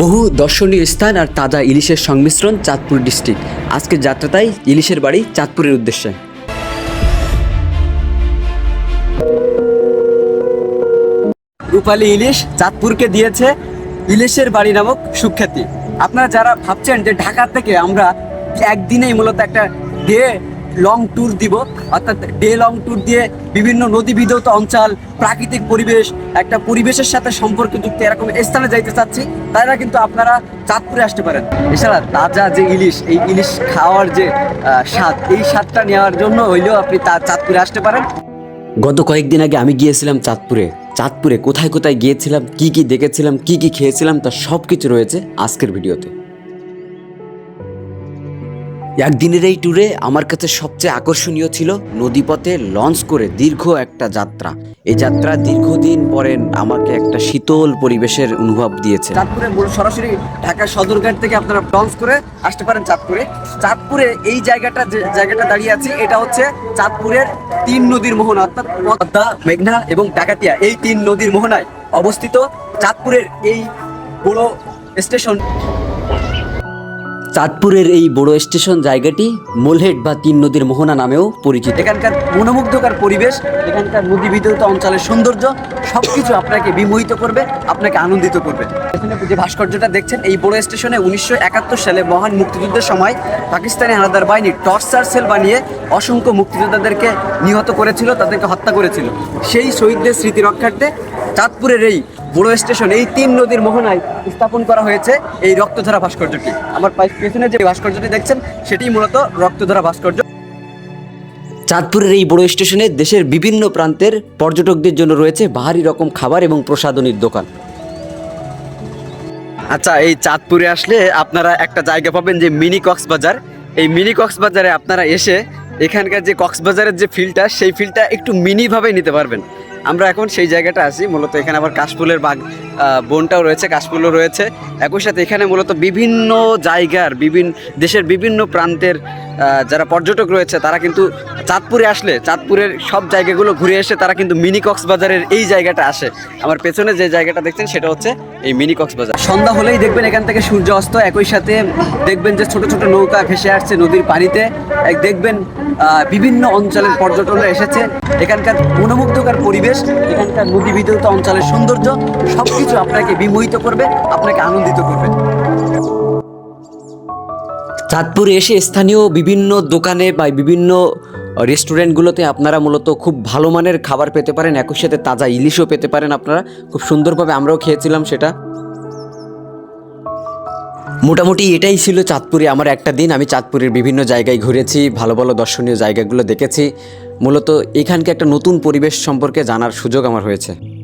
বহু দর্শনীয় স্থান আর তাজা ইলিশের সংমিশ্রণ চাঁদপুর ডিস্ট্রিক্ট। আজকের যাত্রাটাই ইলিশের বাড়ি চাঁদপুরের উদ্দেশ্যে। রূপালী ইলিশ চাঁদপুরকে দিয়েছে ইলিশের বাড়ি নামক সুখ্যাতি। আপনারা যারা ভাবছেন যে ঢাকা থেকে আমরা একদিনেই মূলত একটা ডে লং ট্যুর দিব, অর্থাৎ ডে লং ট্যুর দিয়ে বিভিন্ন নদী বিধৌত অঞ্চল, প্রাকৃতিক পরিবেশ, একটা পরিবেশের সাথে সম্পর্কযুক্ত এরকম স্থানে যাইতে চাচ্ছি, তারা কিন্তু আপনারা চাঁদপুরে আসতে পারেন। এছাড়া তাজা যে ইলিশ, এই ইলিশ খাওয়ার যে স্বাদ, এই স্বাদটা নেওয়ার জন্য হইলেও আপনি তা চাঁদপুরে আসতে পারেন। গত কয়েকদিন আগে আমি গিয়েছিলাম চাঁদপুরে। চাঁদপুরে কোথায় কোথায় গিয়েছিলাম, কি কি দেখেছিলাম, কি কি খেয়েছিলাম, তা সব কিছু রয়েছে আজকের ভিডিওতে। একদিনের এই ট্যুরে আমার কাছে সবচেয়ে আকর্ষণীয় ছিল নদীপথে লঞ্চ করে দীর্ঘ একটা যাত্রা। এই যাত্রা দীর্ঘদিন পরে আমাকে একটা শীতল পরিবেশের অনুভব দিয়েছে। চাঁদপুরে সরাসরি ঢাকা সদরঘাট থেকে আপনারা লঞ্চ করে আসতে পারেন চাঁদপুরে। চাঁদপুরে এই জায়গাটা যে জায়গাটা দাঁড়িয়ে আছে, এটা হচ্ছে চাঁদপুরের তিন নদীর মোহনা, অর্থাৎ পদ্মা, মেঘনা এবং ডাকাতিয়া। এই তিন নদীর মোহনায় অবস্থিত চাঁদপুরের এই বড় স্টেশন চাঁদপুরের এই বড় স্টেশন জায়গাটি মোলহেড বা তিন নদীর মোহনা নামেও পরিচিত। এখানকার মনোমুগ্ধকর পরিবেশ, এখানকার নদী বিতরিত অঞ্চলের সৌন্দর্য সবকিছু আপনাকে বিমোহিত করবে, আপনাকে আনন্দিত করবে। যে ভাস্কর্যটা দেখছেন, এই বড় স্টেশনে উনিশশো একাত্তর সালে মহান মুক্তিযুদ্ধের সময় পাকিস্তানি হানাদার বাহিনী টর্চার সেল বানিয়ে অসংখ্য মুক্তিযোদ্ধাদেরকে নিহত করেছিল, তাদেরকে হত্যা করেছিল। সেই শহীদদের স্মৃতি রক্ষার্থে চাঁদপুরের এই বড় স্টেশন, এই তিন নদীর মোহনায় স্থাপন করা হয়েছে এই রক্তধারা ভাস্কর্যটি। আমার পেছনে যে ভাস্কর্যটি দেখছেন সেটি মূলত রক্তধারা ভাস্কর্য। চাঁদপুরের এই বড় স্টেশনে দেশের বিভিন্ন প্রান্তের পর্যটকদের জন্য রয়েছে বাহারি রকম খাবার এবং প্রসাধনীর দোকান। আচ্ছা এই চাঁদপুরে আসলে আপনারা একটা জায়গা পাবেন যে মিনি কক্সবাজার। এই মিনি কক্সবাজারে আপনারা এসে এখানকার যে কক্সবাজারের যে ফিলটা সেই ফিলটা একটু মিনিভাবে নিতে পারবেন। আমরা এখন সেই জায়গাটা আছি, মূলত এখানে আবার কাশফুলের বাগ বনটাও রয়েছে, কাশফুলও রয়েছে। একই সাথে এখানে মূলত বিভিন্ন জায়গার, বিভিন্ন দেশের বিভিন্ন প্রান্তের যারা পর্যটক রয়েছে, তারা কিন্তু চাঁদপুরে আসলে, চাঁদপুরের সব জায়গাগুলো ঘুরে এসে তারা কিন্তু মিনি কক্সবাজারের এই জায়গাটা আসে। আমার পেছনে যে জায়গাটা দেখছেন, সেটা হচ্ছে এই মিনি কক্সবাজার সন্ধ্যা হলেই দেখবেন এখান থেকে সূর্য অস্ত, একই সাথে দেখবেন যে ছোট ছোট নৌকা ভেসে আসছে নদীর পানিতে। দেখবেন বিভিন্ন অঞ্চলের পর্যটকরা এসেছে। এখানকার মনোমুগ্ধকর পরিবেশ, এখানকার নদী বিদ্যুৎ অঞ্চলের সৌন্দর্য সবকিছু আপনাকে বিমোহিত করবে, আপনাকে আনন্দিত করবে। চাঁদপুরে এসে স্থানীয় বিভিন্ন দোকানে বা বিভিন্ন রেস্টুরেন্টগুলোতে আপনারা মূলত খুব ভালো মানের খাবার পেতে পারেন, একই সাথে তাজা ইলিশও পেতে পারেন আপনারা। খুব সুন্দরভাবে আমরাও খেয়েছিলাম সেটা। মোটামুটি এটাই ছিল চাঁদপুরে আমার একটা দিন। আমি চাঁদপুরের বিভিন্ন জায়গায় ঘুরেছি, ভালো ভালো দর্শনীয় জায়গাগুলো দেখেছি। মূলত এখানকে একটা নতুন পরিবেশ সম্পর্কে জানার সুযোগ আমার হয়েছে।